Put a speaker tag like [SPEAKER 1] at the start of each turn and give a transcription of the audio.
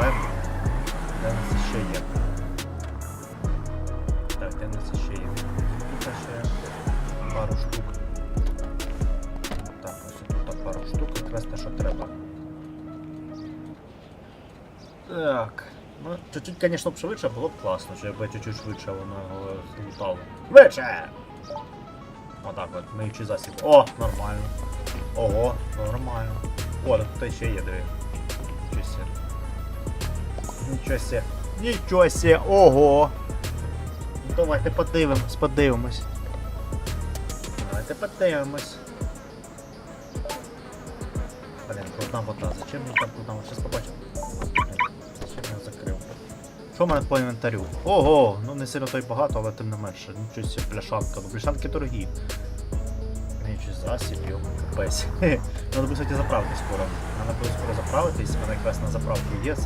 [SPEAKER 1] шукаємо. Де в нас ще є? Так, де в нас ще є? Тут ще пару штук. Так, ось тут пару штук, якраз те, що треба. Так. Ну, чуть-чуть, звісно, б швидше було б класно, що якби чуть-чуть швидше воно його лутало. Швидше! Отак от, миючий засіб. О, нормально. Ого, нормально. О, так тут ще є, диви. Сє. Нічого сє. Нічого сє, ого! Давайте подивимось, подивимось. Давайте подивимось. Блін, крутна бота. Зачем мені там крутна бота? Щас побачимо. Зачем я закрив? Що в мене по інвентарю? Ого, ну не сильно то й багато, але тим не менше. Нічого себе, пляшанка. Ну пляшанки дорогі. Нічого засіб, йому капець. Надо буде, кстати, заправити скоро. Надо буде скоро заправитись, в мене якраз на заправку є.